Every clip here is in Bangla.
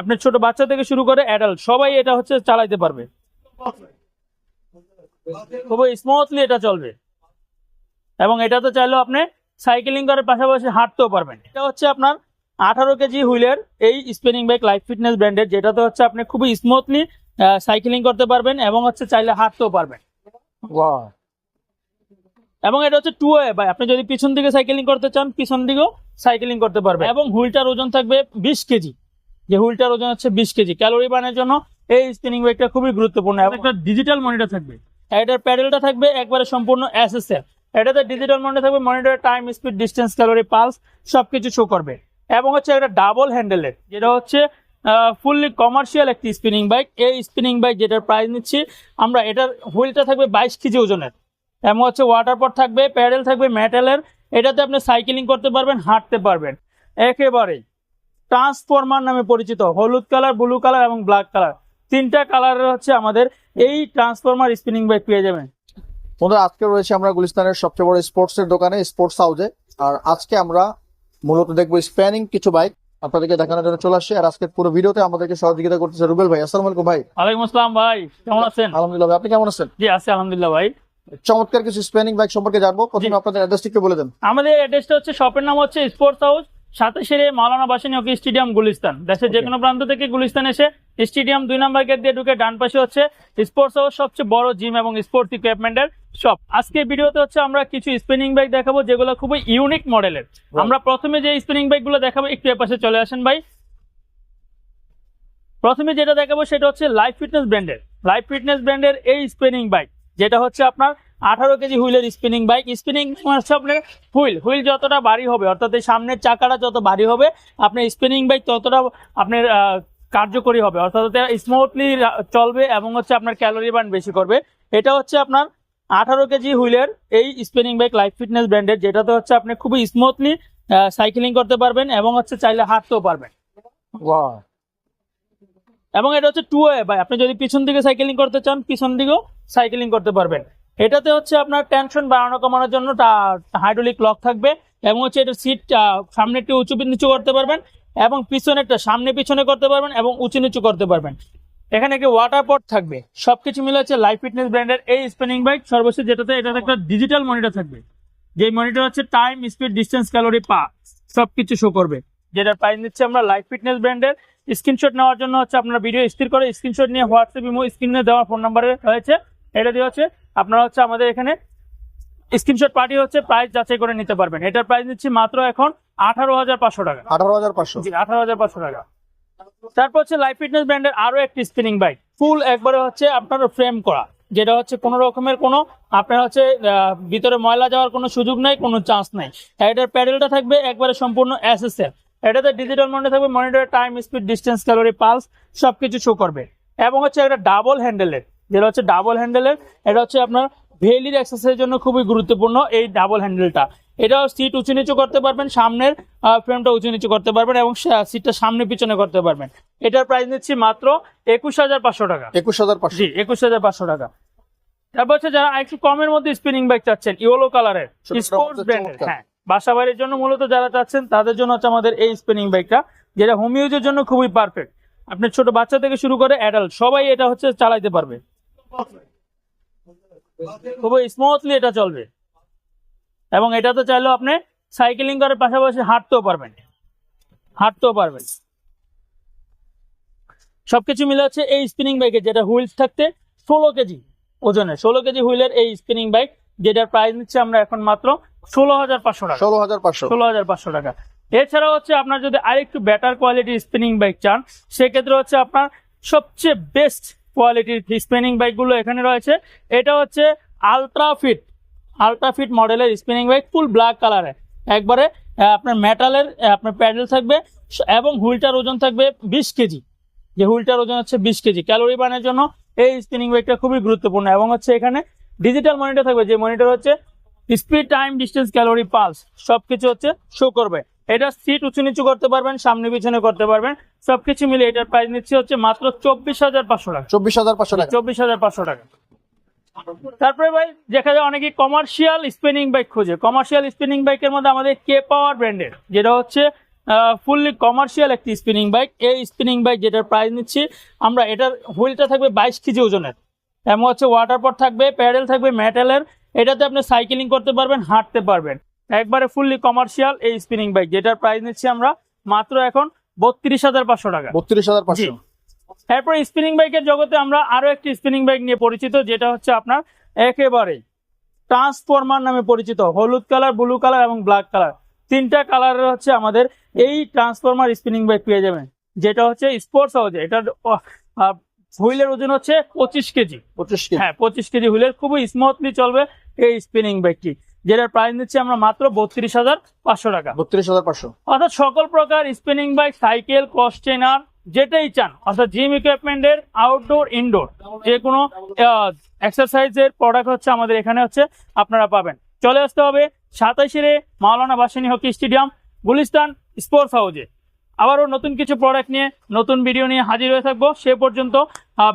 আপনার ছোট বাচ্চা থেকে শুরু করে অ্যাডাল্ট সবাই এটা হচ্ছে চালাইতে পারবে। খুবই স্মুথলি এটা চলবে। এবং এটা তো চাইলেও আপনি সাইকেলিং করার পাশাপাশি হাঁটতেও পারবেন। এটা হচ্ছে আপনার আঠারো কেজি হুইলের এই স্পিনিং বাইক লাইফ ফিটনেস ব্র্যান্ডের যেটাতে হচ্ছে আপনি খুবই স্মুথলি সাইকেলিং করতে পারবেন এবং হচ্ছে চাইলে হাঁটতেও পারবেন। এবং এটা হচ্ছে টু ওয়ে বাই আপনি যদি পিছন দিকে সাইকেলিং করতে চান পিছন দিকেও সাইকেলিং করতে পারবেন। এবং হুইলটার ওজন থাকবে বিশ কেজি। যে হুইলটার ওজন হচ্ছে বিশ কেজি। ক্যালোরি বানের জন্য এই স্পিনিং বাইকটা খুবই গুরুত্বপূর্ণ একটা ডিজিটাল মনিটর থাকবে। এটার প্যাডেলটা থাকবে একবারে সম্পূর্ণ এসএসএল এটাতে ডিজিটাল মনিটর থাকবে মনিটরের time speed distance calorie pulse সবকিছু শো করবে। এবং হচ্ছে একটা ডাবল হ্যান্ডেলের যেটা হচ্ছে ফুললি কমার্শিয়াল একটি স্পিনিং বাইক এই স্পিনিং বাইক যেটার প্রাইস নিচ্ছি আমরা এটার হুইলটা থাকবে বাইশ কেজি ওজনের। এবং হচ্ছে ওয়াটার পট থাকবে প্যাডেল থাকবে মেটালের এটাতে আপনি সাইকেলিং করতে পারবেন হাঁটতে পারবেন। একেবারেই। ট্রান্সফরমার নামে পরিচিত হলুদ কালার ব্লু কালার এবং ব্ল্যাক কালার। তিনটা কালারের হচ্ছে আমাদের এই ট্রান্সফরমার স্পিনিং বাইক পেয়ে যাবেন। বন্ধুরা আজকে রয়েছে আমরা গুলিস্তানের সবচেয়ে বড় স্পোর্টস এর দোকানে স্পোর্টস হাউসে। আর আজকে আমরা মূলত দেখব স্প্যানিং কিছু বাইক আপনাদেরকে দেখানোর জন্য চলে আসছি। আর আজকে পুরো ভিডিওতে আমাদেরকে সহযোগিতা করতেছে রুবেল ভাই। আসসালামু আলাইকুম ভাই। ওয়ালাইকুম আসসালাম ভাই কেমন আছেন? আলহামদুলিল্লাহ ভাই, আপনি কেমন আছেন? জি আছি আলহামদুলিল্লাহ ভাই। চমৎকার কিছু স্প্যানিং বাইক সম্পর্কে জানব। প্রথমে আপনাদের অ্যাড্রেসটি বলে দেন। আমাদের অ্যাড্রেসটা হচ্ছে শপের নাম হচ্ছে স্পোর্টস হাউস সাতাশের মাওলানা বাসানি হকি স্টেডিয়াম গুলিস্তান। দেশের যে কোনো প্রান্ত থেকে গুলিস্তান এসে স্টেডিয়াম দুই নাম্বার গেট দিয়ে ঢুকে ডান পাশে হচ্ছে স্পোর্টস হাউস সবচেয়ে বড় জিম এবং স্পোর্টস ইকুইপমেন্টের শপ আজকে ভিডিওতে হচ্ছে আমরা কিছু স্পিনিং বাইক দেখাবো যেগুলো খুবই ইউনিক মডেলের আমরা প্রথমে যে স্পিনিং বাইকগুলো দেখাবো একটু এ পাশে চলে আসেন ভাই। প্রথমে যেটা দেখাবো সেটা হচ্ছে লাইফ ফিটনেস ব্র্যান্ডের লাইফ ফিটনেস ব্র্যান্ডের এই স্পিনিং বাইক যেটা হচ্ছে আপনার আঠারো কেজি হুইলের স্পিনিং বাইক স্পিনিং হচ্ছে আপনার হুইল হুইল যতটা ভারী হবে অর্থাৎ এই সামনের চাকাটা যত ভারী হবে আপনার স্পিনিং বাইক ততটা আপনার কার্যকরী হবে। অর্থাৎ স্মুথলি চলবে এবং হচ্ছে আপনার ক্যালোরি বার্ন বেশি করবে। এটা হচ্ছে আপনার আঠারো কেজি হুইলের এই স্পিনিং বাইক লাইফ ফিটনেস ব্র্যান্ডের যেটাতে হচ্ছে আপনি খুবই স্মুথলি সাইকেলিং করতে পারবেন এবং হচ্ছে চাইলে হাঁটতেও পারবেন। এবং এটা হচ্ছে টু ওয়ে বাই আপনি যদি পিছন দিকে সাইকেলিং করতে চান পিছন দিকেও সাইকেলিং করতে পারবেন। এটাতে হচ্ছে আপনার টেনশন বাড়ানো কমানোর জন্য হাইড্রোলিক লক থাকবে এবং হচ্ছে এটা সিট সামনে একটু উঁচু নিচু করতে পারবেন এবং পিছনে একটা সামনে পিছনে করতে পারবেন এবং উঁচু নিচু করতে পারবেন। এখানে একটি ওয়াটার পট থাকবে। সবকিছু মিলে হচ্ছে লাইফ ফিটনেস ব্র্যান্ডের এই স্পিনিং বাইক সর্বশেষ যেটাতে এটাতে একটা ডিজিটাল মনিটর থাকবে। যে মনিটর হচ্ছে টাইম স্পিড ডিস্টেন্স ক্যালোরি পা, সবকিছু শো করবে। যেটার প্রাইস নিচ্ছে আমরা লাইফ ফিটনেস ব্র্যান্ডের স্ক্রিনশট নেওয়ার জন্য হচ্ছে আপনার ভিডিও স্থির করে স্ক্রিনশট নিয়ে হোয়াটসঅ্যাপ ইমো স্ক্রিনে দেওয়া ফোন নাম্বারে রয়েছে। এটা দিয়ে হচ্ছে আপনারা হচ্ছে আমাদের এখানে স্ক্রিনশট পাঠিয়ে হচ্ছে প্রাইস যাচাই করে নিতে পারবেন। এটার প্রাইস নিচ্ছি মাত্র এখন আঠারো হাজার পাঁচশো টাকা। আঠারো হাজার পাঁচশো। জি আঠারো হাজার পাঁচশো টাকা। তারপর হচ্ছে লাইফ ফিটনেস ব্র্যান্ডের আরও একটি স্পিনিং বাইক ফুল একবারে হচ্ছে আপনার ফ্রেম করা। যেটা হচ্ছে কোনো রকমের কোনো আপনার হচ্ছে ভিতরে ময়লা যাওয়ার কোনো সুযোগ নাই কোনো চান্স নাই। এটার প্যাডেলটা থাকবে একবারে সম্পূর্ণ এসএসএল এটাতে ডিজিটাল মনিটর থাকবে মনিটরের time speed distance calorie pulse সবকিছু শো করবে। এবং হচ্ছে একটা ডাবল হ্যান্ডেলের যেটা হচ্ছে ডাবল হ্যান্ডেলের এটা হচ্ছে আপনার ভেলির এক্সারসাইজের জন্য খুবই গুরুত্বপূর্ণ এই ডাবল হ্যান্ডেলটা এটাও সিট উঁচু নিচু করতে পারবেন সামনের ফ্রেমটা উঁচু নিচু করতে পারবেন এবং সিটটা সামনে পিছনে করতে পারবেন। এটার প্রাইস নিচ্ছি মাত্র একুশ হাজার পাঁচশো টাকা। একুশ হাজার পাঁচশো। জি একুশ হাজার পাঁচশো টাকা। তারপর হচ্ছে যারা একটু কমের মধ্যে স্পিনিং বাইক চাচ্ছেন ইয়েলো কালারের স্পোর্টস ব্র্যান্ডের হ্যাঁ বাসা বাড়ির জন্য মূলত যারা চাচ্ছেন তাদের জন্য হচ্ছে আমাদের এই স্পিনিং বাইকটা যেটা হোম ইউজের জন্য খুবই পারফেক্ট আপনার ছোট বাচ্চা থেকে শুরু করে অ্যাডাল্ট সবাই এটা হচ্ছে চালাইতে পারবে। খুবই স্মুথলি এটা চলবে। এবং এটা তো চাইলেও আপনি সাইকেলিং করার পাশাপাশি হাঁটতেও পারবেন। হাঁটতেও পারবেন। সবকিছু মিলে হচ্ছে এই স্পিনিং বাইকের যেটা হুইলস থাকতে ষোলো কেজি ওজনে ষোলো কেজি হুইলের এই স্পিনিং বাইক যেটার প্রাইস নিচ্ছে আমরা এখন মাত্র ষোলো হাজার পাঁচশো টাকা। ষোলো হাজার পাঁচশো। ষোলো হাজার পাঁচশো টাকা। এছাড়া হচ্ছে আপনার যদি আরেকটু বেটার কোয়ালিটির স্পিনিং বাইক চান সেক্ষেত্রে হচ্ছে আপনার সবচেয়ে বেস্ট কোয়ালিটির স্পিনিং বাইকগুলো এখানে রয়েছে। এটা হচ্ছে আলট্রা ফিট আলট্রা মডেলের স্পিনিং বাইক ফুল ব্ল্যাক কালারের একবারে আপনার মেটালের আপনার প্যাডেল থাকবে এবং হুইলটার ওজন থাকবে বিশ কেজি। যে হুইলটার ওজন হচ্ছে বিশ কেজি। ক্যালোরি বানের জন্য এই স্পিনিং বাইকটা খুবই গুরুত্বপূর্ণ এবং হচ্ছে এখানে ডিজিটাল মনিটর থাকবে। যে মনিটর হচ্ছে speed time distance calorie pulse সব কিছু হচ্ছে শো করবে। এটা সিট উঁচু নিচু করতে পারবেন সামনে পিছনে করতে পারবেন। সবকিছু মিলে এটার প্রাইস নিচ্ছে হচ্ছে মাত্র চব্বিশ হাজার পাঁচশো টাকা। চব্বিশ হাজার পাঁচশো টাকা। চব্বিশ হাজার পাঁচশো টাকা। তারপরে ভাই দেখা যায় অনেকে কমার্শিয়াল স্পিনিং বাইক খোঁজে। কমার্শিয়াল স্পিনিং বাইকের মধ্যে আমাদের কে পাওয়ার ব্র্যান্ডের যেটা হচ্ছে ফুললি কমার্শিয়াল একটি স্পিনিং বাইক এই স্পিনিং বাইক যেটার প্রাইস নিচ্ছি আমরা এটার হুইলটা থাকবে বাইশ কেজি ওজনের। এমন হচ্ছে ওয়াটার পট থাকবে প্যাডেল থাকবে মেটালের এটাতে আপনি সাইকেলিং করতে পারবেন হাঁটতে পারবেন। একবারে ফুললি কমার্শিয়াল এই স্পিনিং বাইক যেটার প্রাইস নিচ্ছি আমরা মাত্র এখন বত্রিশ হাজার পাঁচশো টাকা। বত্রিশ হাজার পাঁচশো। এরপর স্পিনিং বাইকের জগতে আমরা আরও একটি স্পিনিং বাইক নিয়ে পরিচিত যেটা হচ্ছে আপনার একেবারে ট্রান্সফরমার নামে পরিচিত হলুদ কালার ব্লু কালার এবং ব্ল্যাক কালার তিনটা কালারের হচ্ছে আমাদের এই ট্রান্সফরমার স্পিনিং বাইক পেয়ে যাবেন যেটা হচ্ছে স্পোর্টস হাউজে এটার হুইলের ওজন হচ্ছে পঁচিশ কেজি। পঁচিশ হ্যাঁ পঁচিশ কেজি হুইলের খুবই স্মুথলি চলবে এই স্পিনিং বাইকটি যেটার প্রাইস নিচ্ছি আমরা মাত্র বত্রিশ হাজার পাঁচশো টাকা। বত্রিশ হাজার পাঁচশো। অর্থাৎ সকল প্রকার spinning bike cycle cross trainer যেটাই চান অর্থাৎ জিম ইকুইপমেন্টের আউটডোর ইনডোর যে কোনো এক্সারসাইজের প্রোডাক্ট হচ্ছে আমাদের এখানে হচ্ছে আপনারা পাবেন। চলে আসতে হবে সাতাইশে Maulana Bhasani hockey stadium Gulistan sports হাউজে আবারও নতুন কিছু প্রোডাক্ট নিয়ে নতুন ভিডিও নিয়ে হাজির হয়ে থাকব। সে পর্যন্ত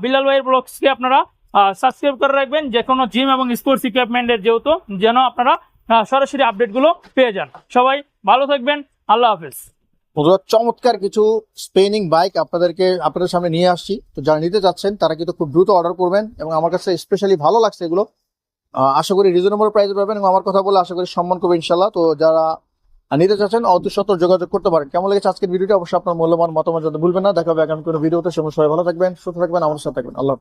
বিলাল ভাইয়ের ব্লগসকে আপনারা সাবস্ক্রাইব করে রাখবেন যে কোনো জিম এবং স্পোর্টস ইকুইপমেন্টের যেহেতু, যেন আপনারা সরাসরি আপডেটগুলো পেয়ে যান। সবাই ভালো থাকবেন, আল্লাহ হাফেজ। বন্ধুরা, চমৎকার কিছু স্পেনিং বাইক আপনাদেরকে, আপনাদের সামনে নিয়ে আসছি। তো যারা নিতে চাচ্ছেন তারা কিন্তু খুব দ্রুত অর্ডার করবেন এবং আমার কাছে স্পেশালি ভালো লাগছে এগুলো। আশা করি রিজনেবল প্রাইসে পাবেন এবং আমার কথা বলে আশা করি সম্মান করবে ইনশাল্লাহ তো যারা নিতে চাচ্ছেন অতি সত্তর যোগাযোগ করতে পারেন। কেমন লেগেছে আজকের ভিডিওটি অবশ্যই আপনার মূল্যবান মতামত জানাতে ভুলবেন না। দেখা হবে আগামী কোনো ভিডিওতে সময় সবাই ভালো থাকবেন, সুস্থ থাকবেন আমার সাথে থাকবেন। আল্লাহ।